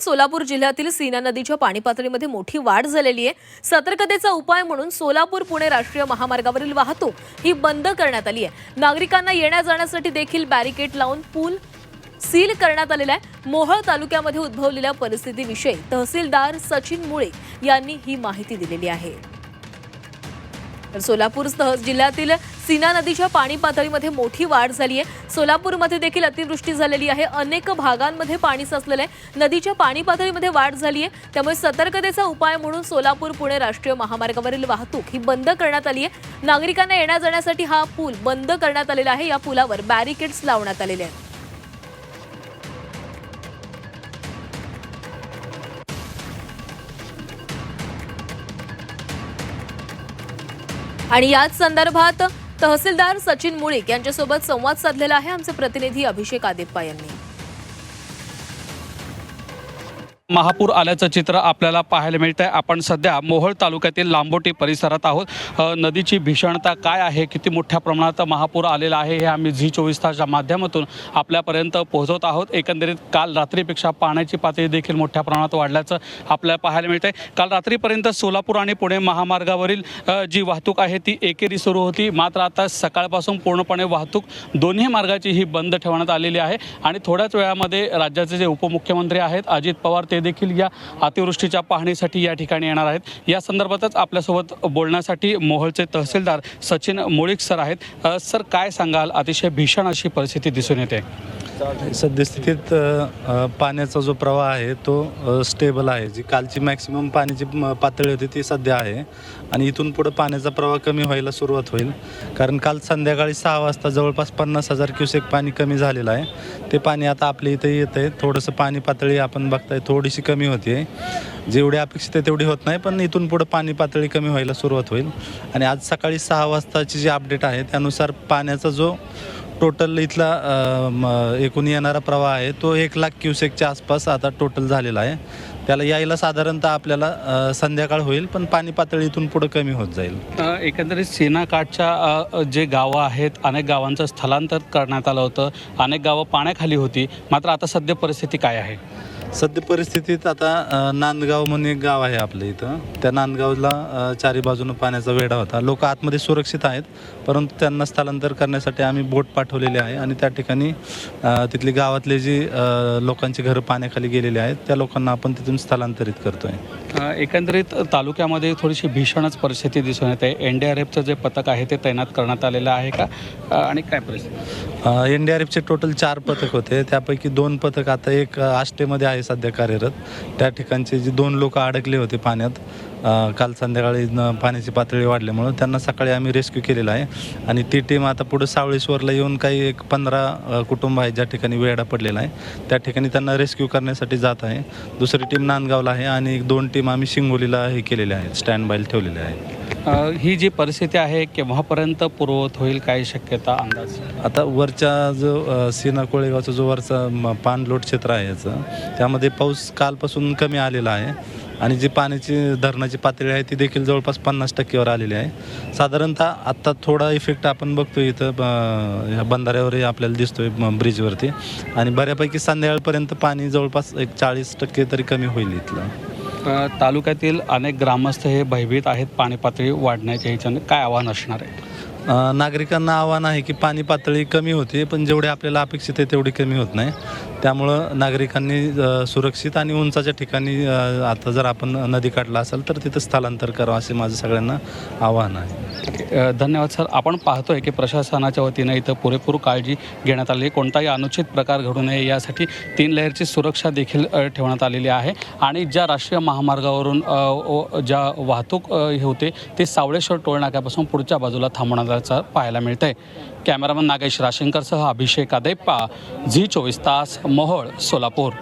सोलापूर जिल्ह्यातील सीना नदीच्या पाणी पातळीमध्ये मोठी वाढ झालेली आहे. सतर्कतेचा उपाय म्हणून सोलापूर पुणे राष्ट्रीय महामार्गावरील वाहतूक ही बंद करण्यात आली आहे. नागरिकांना येण्या जाण्यासाठी देखील बॅरिकेड लावून पूल सील करण्यात आलेला आहे. मोहळ तालुक्यामध्ये उद्भवलेल्या परिस्थितीविषयी तहसीलदार सचिन मुळे यांनी ही माहिती दिलेली आहे. तर सोलापूरसह जिल्ह्यातील सीना नदीच्या पाणी पातळीमध्ये मोठी वाढ झाली आहे. सोलापूरमध्ये देखील अतिवृष्टी झालेली आहे. अनेक भागांमध्ये पाणी साचलेलं आहे. नदीच्या पाणी पातळीमध्ये वाढ झाली आहे. त्यामुळे सतर्कतेचा उपाय म्हणून सोलापूर पुणे राष्ट्रीय महामार्गावरील वाहतूक ही बंद करण्यात आली आहे. नागरिकांना येण्या जाण्यासाठी हा पूल बंद करण्यात आलेला आहे. या पुलावर बॅरिकेड्स लावण्यात आलेले आहेत. आणि याच संदर्भात तहसीलदार सचिन मुळीक यांच्यासोबत संवाद साधलेला आहे आमचे प्रतिनिधी अभिषेक आदिप्पा यांनी. महापूर आल्याचं चित्र आपल्याला पाहायला मिळत आहे आपण सध्या मोहोळ तालुक्यातील लांबोटी परिसरात आहोत. नदीची भीषणता काय आहे? किती मोठ्या प्रमाणात महापूर आलेला आहे हे आम्ही झी चोवीस तासच्या माध्यमातून आपल्यापर्यंत पोहोचवत आहोत. एकंदरीत काल रात्रीपेक्षा पाण्याची पातळी देखील मोठ्या प्रमाणात वाढल्याचं आपल्याला पाहायला मिळत आहे काल रात्रीपर्यंत सोलापूर आणि पुणे महामार्गावरील जी वाहतूक आहे ती एकेरी सुरू होती. मात्र आता सकाळपासून पूर्णपणे वाहतूक दोन्ही मार्गाची ही बंद ठेवण्यात आलेली आहे. आणि थोड्याच वेळामध्ये राज्याचे जे उपमुख्यमंत्री आहेत अजित पवार ते देखील या अतिवृष्टीच्या पाहणीसाठी या ठिकाणी येणार आहेत. या संदर्भातच आपल्यासोबत बोलण्यासाठी मोहोळचे तहसीलदार सचिन मोळीक सर आहेत. सर काय सांगाल? अतिशय भीषण अशी परिस्थिती दिसून येते. सद्यस्थितीत पाण्याचा जो प्रवाह आहे तो स्टेबल आहे. जी कालची मॅक्सिमम पाण्याची म, पातळी होती ती सध्या आहे. आणि इथून पुढं पाण्याचा प्रवाह कमी व्हायला सुरुवात होईल. कारण काल संध्याकाळी सहा वाजता जवळपास पन्नास हजार क्युसेक पाणी कमी झालेलं आहे. ते पाणी आता आपल्या इथे येत आहे थोडंसं पाणी पातळी आपण बघताय थोडीशी कमी होती. जेवढी अपेक्षित आहे तेवढी होत नाही पण इथून पुढं पाणी पातळी कमी व्हायला सुरुवात होईल. आणि आज सकाळी सहा वाजताची जी अपडेट आहे त्यानुसार पाण्याचा जो टोटल इथला अ, एकूण येणारा प्रवाह आहे तो एक लाख क्युसेकच्या आसपास आता टोटल झालेला आहे. त्याला यायला साधारणतः आपल्याला अ, संध्याकाळ होईल पण पाणी पातळी इथून पुढं कमी होत जाईल. अ, एकंदरीत सेनाकाठच्या अ, जे गावं आहेत अनेक गावांचं स्थलांतर करण्यात आलं होतं अनेक गावं पाण्याखाली होती. मात्र आता सध्या परिस्थिती काय आहे? सध्या परिस्थितीत आता नांदगाव म्हणून एक गाव आहे आपल्या इथं. त्या नांदगावला चारी बाजूनं पाण्याचा वेढा होता. लोक आतमध्ये सुरक्षित आहेत परंतु त्यांना स्थलांतर करण्यासाठी आम्ही बोट पाठवलेली आहे आणि त्या ठिकाणी तिथली गावातले जी लोकांची घरं पाण्याखाली गेलेली आहेत त्या लोकांना आपण तिथून स्थलांतरित करतोय. एकंदरीत तालुक्यामध्ये थोडीशी भीषणच परिस्थिती दिसून येते. एन डी आर एफचं जे पथक आहे ते तैनात करण्यात आलेलं आहे का? आणि काय परिस्थिती? एन डी आर एफचे टोटल चार पथक होते. त्यापैकी दोन पथक आता एक आष्टेमध्ये आहे सध्या कार्यरत. त्या ठिकाणचे जे दोन लोक अडकले होते पाण्यात अ, काल संध्याकाळी न- पाण्याची पातळी वाढल्यामुळं त्यांना सकाळी आम्ही रेस्क्यू केलेला आहे. आणि ती टीम आता पुढं सावळेश्वरला येऊन काही एक पंधरा कुटुंब आहेत ज्या ठिकाणी वेढा पडलेला आहे. त्या ठिकाणी त्यांना रेस्क्यू करण्यासाठी जात आहे. दुसरी टीम नांदगावला आहे आणि एक दोन टीम आम्ही शिंगोलीला हे केलेले आहेत स्टँड बाय ठेवलेले आहेत. अ, ही जी परिस्थिती आहे केव्हापर्यंत पूर्ववत होईल काय शक्यता अंदाज? आता वरच्या जो अ, सीना कोळेगावचा जो वरचा म, पाणलोट क्षेत्र आहे याचं त्यामध्ये पाऊस कालपासून कमी आलेला आहे. आणि जी पाण्याची धरणाची पातळी आहे ती देखील जवळपास पन्नास टक्केवर आलेली आहे. साधारणतः आत्ता थोडा इफेक्ट आपण बघतो इथं ब- ह्या बंधाऱ्यावरही आपल्याला दिसतोय ब्रिजवरती आणि बऱ्यापैकी संध्याकाळपर्यंत पाणी जवळपास एक चाळीस टक्के तरी कमी होईल इथलं. तालुक्यातील अनेक ग्रामस्थ हे भयभीत आहेत पाणी पातळी वाढण्याच्या ह्याच्याने. काय आव्हान असणार आहे? नागरिकांना आव्हान आहे की पाणी पातळी कमी होते पण जेवढी आपल्याला अपेक्षित आहे तेवढी कमी होत नाही. त्यामुळं नागरिकांनी सुरक्षित आणि उंचाच्या ठिकाणी आता जर आपण नदी काढला असेल तर तिथं स्थलांतर करावं असे माझं सगळ्यांना आव्हान आहे. धन्यवाद सर. आपण पाहतोय की प्रशासनाच्या वतीनं इथं पुरेपूर काळजी घेण्यात आली कोणताही अनुचित प्रकार घडू नये यासाठी तीन लेअरची सुरक्षा देखील ठेवण्यात आलेली आहे. आणि ज्या राष्ट्रीय महामार्गावरून ओ- ज्या वाहतूक हे होते ते सावळेश्वर टोळनाक्यापासून पुढच्या बाजूला थांबवण्याचं पाहायला मिळतंय. कॅमेरामन नागेश राशेंकरसह अभिषेक आदेप्पा झी चोवीस तास मोहोळ सोलापूर.